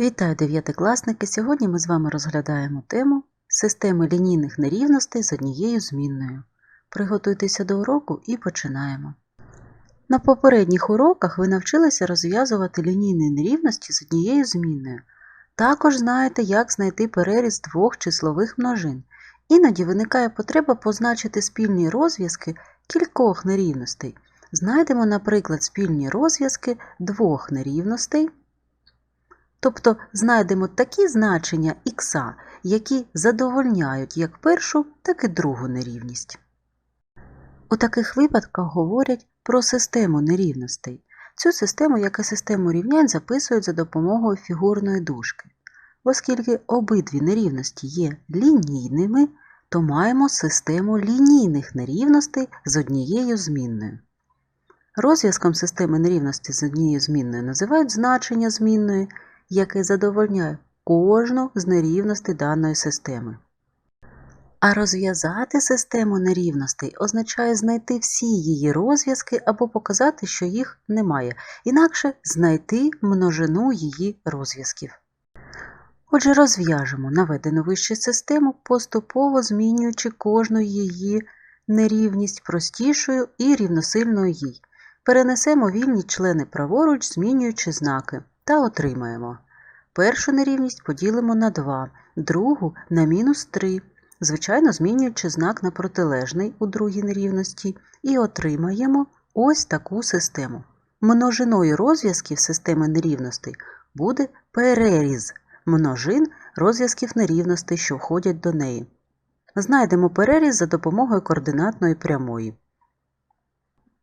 Вітаю дев'ятикласники! Сьогодні ми з вами розглядаємо тему системи лінійних нерівностей з однією змінною. Приготуйтеся до уроку і починаємо. На попередніх уроках ви навчилися розв'язувати лінійні нерівності з однією змінною. Також знаєте, як знайти переріз двох числових множин. Іноді виникає потреба позначити спільні розв'язки кількох нерівностей. Знайдемо, наприклад, спільні розв'язки двох нерівностей. Тобто знайдемо такі значення х, які задовольняють як першу, так і другу нерівність. У таких випадках говорять про систему нерівностей. Цю систему, як і систему рівнянь, записують за допомогою фігурної дужки. Оскільки обидві нерівності є лінійними, то маємо систему лінійних нерівностей з однією змінною. Розв'язком системи нерівності з однією змінною називають значення змінної, яке задовольняє кожну з нерівностей даної системи. А розв'язати систему нерівностей означає знайти всі її розв'язки або показати, що їх немає, інакше знайти множину її розв'язків. Отже, розв'яжемо наведену вище систему, поступово змінюючи кожну її нерівність простішою і рівносильною їй. Перенесемо вільні члени праворуч, змінюючи знаки, та отримаємо. Першу нерівність поділимо на 2, другу на мінус 3, звичайно, змінюючи знак на протилежний у другій нерівності, і отримаємо ось таку систему. Множиною розв'язків системи нерівностей буде переріз множин розв'язків нерівностей, що входять до неї. Знайдемо переріз за допомогою координатної прямої.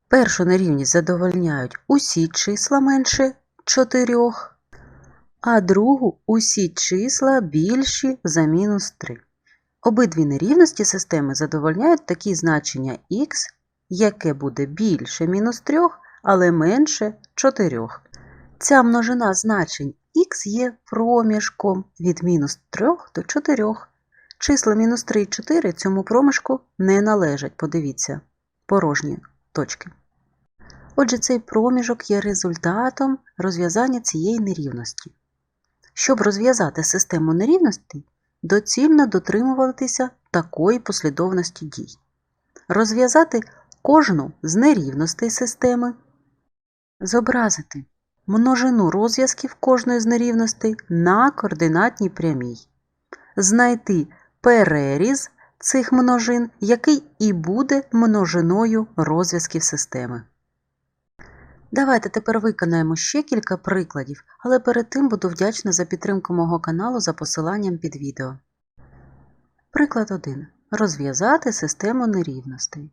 Першу нерівність задовольняють усі числа менше 4, а другу усі числа більші за мінус 3. Обидві нерівності системи задовольняють такі значення х, яке буде більше мінус 3, але менше 4. Ця множина значень х є проміжком від мінус 3 до 4. Числа мінус 3 і 4 цьому проміжку не належать, подивіться, порожні точки. Отже, цей проміжок є результатом розв'язання цієї нерівності. Щоб розв'язати систему нерівностей, доцільно дотримуватися такої послідовності дій. Розв'язати кожну з нерівностей системи, зобразити множину розв'язків кожної з нерівностей на координатній прямій, знайти переріз цих множин, який і буде множиною розв'язків системи. Давайте тепер виконаємо ще кілька прикладів, але перед тим буду вдячна за підтримку мого каналу за посиланням під відео. Приклад 1. Розв'язати систему нерівностей.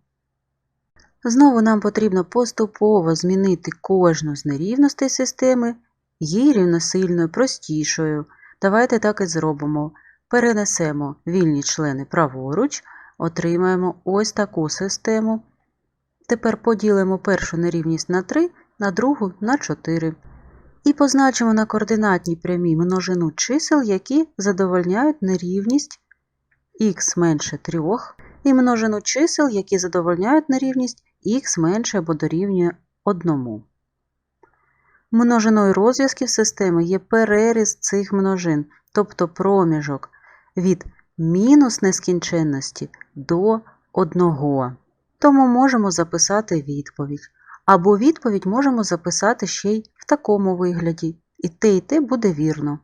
Знову нам потрібно поступово змінити кожну з нерівностей системи її рівносильною, простішою. Давайте так і зробимо. Перенесемо вільні члени праворуч, отримаємо ось таку систему. Тепер поділимо першу нерівність на 3 на другу на 4. І позначимо на координатній прямій множину чисел, які задовольняють нерівність х менше 3, і множину чисел, які задовольняють нерівність х менше або дорівнює 1. Множиною розв'язків системи є переріз цих множин, тобто проміжок від мінус нескінченності до 1. Тому можемо записати відповідь. Або відповідь можемо записати ще й в такому вигляді. І те, і те буде вірно.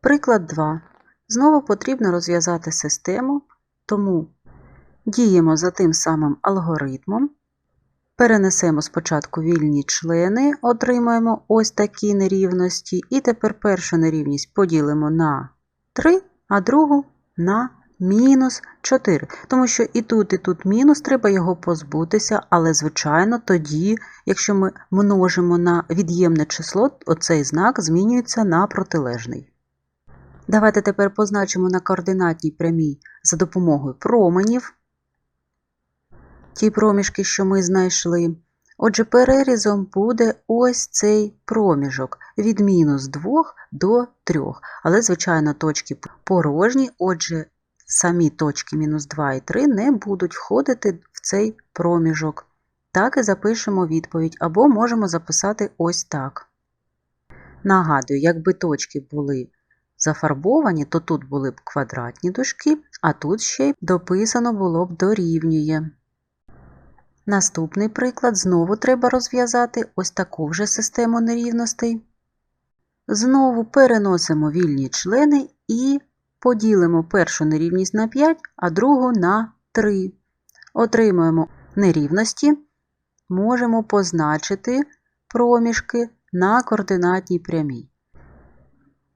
Приклад 2. Знову потрібно розв'язати систему, тому діємо за тим самим алгоритмом. Перенесемо спочатку вільні члени, отримаємо ось такі нерівності. І тепер першу нерівність поділимо на 3, а другу на мінус 4. Тому що і тут, і тут мінус, треба його позбутися, але, звичайно, тоді, якщо ми множимо на від'ємне число, оцей знак змінюється на протилежний. Давайте тепер позначимо на координатній прямій за допомогою променів. Ті проміжки, що ми знайшли. Отже, перерізом буде ось цей проміжок від мінус 2 до 3. Але, звичайно, точки порожні, отже, самі точки мінус 2 і 3 не будуть входити в цей проміжок. Так і запишемо відповідь, або можемо записати ось так. Нагадую, якби точки були зафарбовані, то тут були б квадратні дужки, а тут ще й дописано було б дорівнює. Наступний приклад знову треба розв'язати ось таку вже систему нерівностей. Знову переносимо вільні члени і поділимо першу нерівність на 5, а другу на 3. Отримуємо нерівності, можемо позначити проміжки на координатній прямій.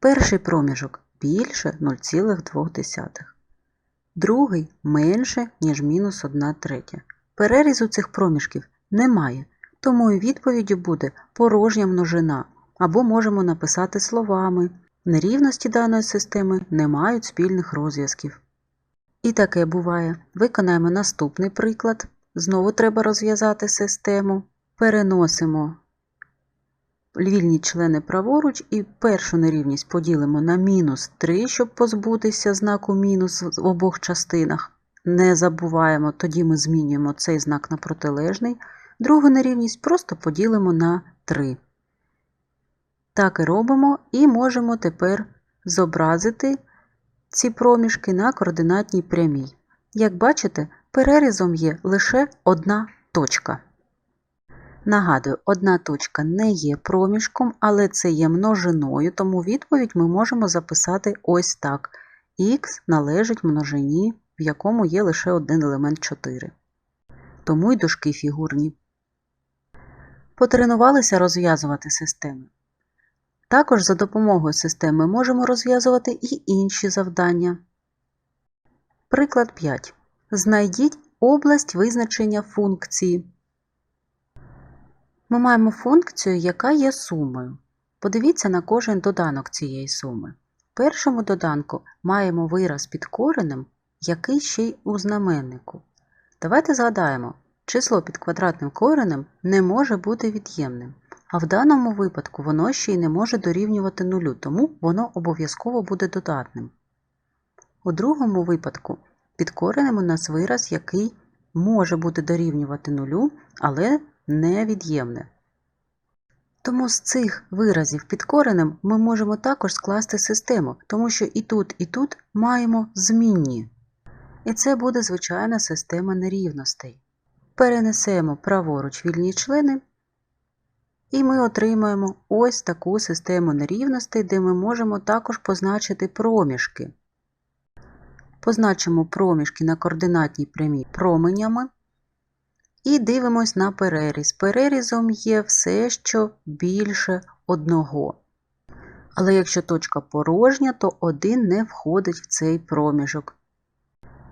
Перший проміжок більше 0,2. Другий менше, ніж мінус 1 третя. Перерізу цих проміжків немає, тому і відповіддю буде порожня множина, або можемо написати словами. Нерівності даної системи не мають спільних розв'язків. І таке буває. Виконаємо наступний приклад. Знову треба розв'язати систему. Переносимо вільні члени праворуч і першу нерівність поділимо на мінус 3, щоб позбутися знаку мінус в обох частинах. Не забуваємо, тоді ми змінюємо цей знак на протилежний. Другу нерівність просто поділимо на 3. Так і робимо, і можемо тепер зобразити ці проміжки на координатній прямій. Як бачите, перерізом є лише одна точка. Нагадую, одна точка не є проміжком, але це є множиною, тому відповідь ми можемо записати ось так. Х належить множині, в якому є лише один елемент 4. Тому й дужки фігурні. Потренувалися розв'язувати системи. Також за допомогою системи можемо розв'язувати і інші завдання. Приклад 5. Знайдіть область визначення функції. Ми маємо функцію, яка є сумою. Подивіться на кожен доданок цієї суми. В першому доданку маємо вираз під коренем, який ще й у знаменнику. Давайте згадаємо, число під квадратним коренем не може бути від'ємним. А в даному випадку воно ще й не може дорівнювати нулю, тому воно обов'язково буде додатним. У другому випадку під коренем у нас вираз, який може бути дорівнювати нулю, але не від'ємне. Тому з цих виразів під коренем ми можемо також скласти систему, тому що і тут, і тут маємо змінні. І це буде звичайна система нерівностей. Перенесемо праворуч вільні члени. І ми отримаємо ось таку систему нерівностей, де ми можемо також позначити проміжки. Позначимо проміжки на координатній прямій променями. І дивимось на переріз. Перерізом є все, що більше одного. Але якщо точка порожня, то один не входить в цей проміжок.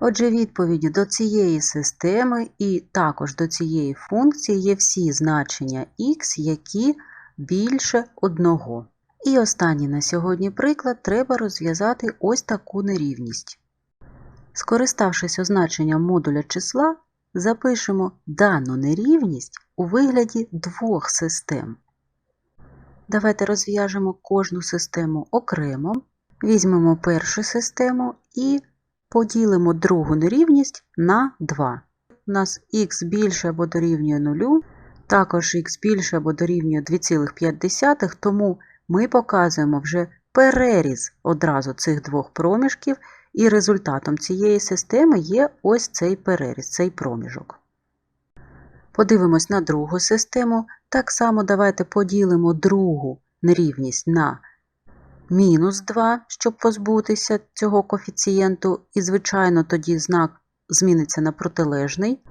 Отже, відповіді до цієї системи і також до цієї функції є всі значення х, які більше одного. І останній на сьогодні приклад треба розв'язати ось таку нерівність. Скориставшись означенням модуля числа, запишемо дану нерівність у вигляді двох систем. Давайте розв'яжемо кожну систему окремо, візьмемо першу систему і поділимо другу нерівність на 2. У нас х більше або дорівнює 0, також х більше або дорівнює 2,5, тому ми показуємо вже переріз одразу цих двох проміжків, і результатом цієї системи є ось цей переріз, цей проміжок. Подивимось на другу систему. Так само давайте поділимо другу нерівність на мінус 2, щоб позбутися цього коефіцієнту, і, звичайно, тоді знак зміниться на протилежний.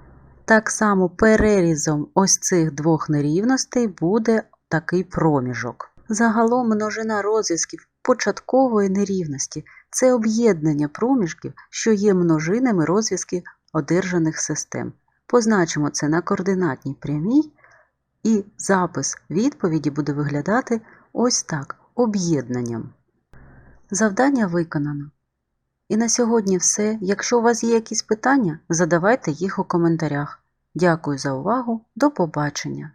Так само перерізом ось цих двох нерівностей буде такий проміжок. Загалом множина розв'язків початкової нерівності це об'єднання проміжків, що є множинами розв'язків одержаних систем. Позначимо це на координатній прямій, і запис відповіді буде виглядати ось так об'єднанням. Завдання виконано. І на сьогодні все. Якщо у вас є якісь питання, задавайте їх у коментарях. Дякую за увагу. До побачення!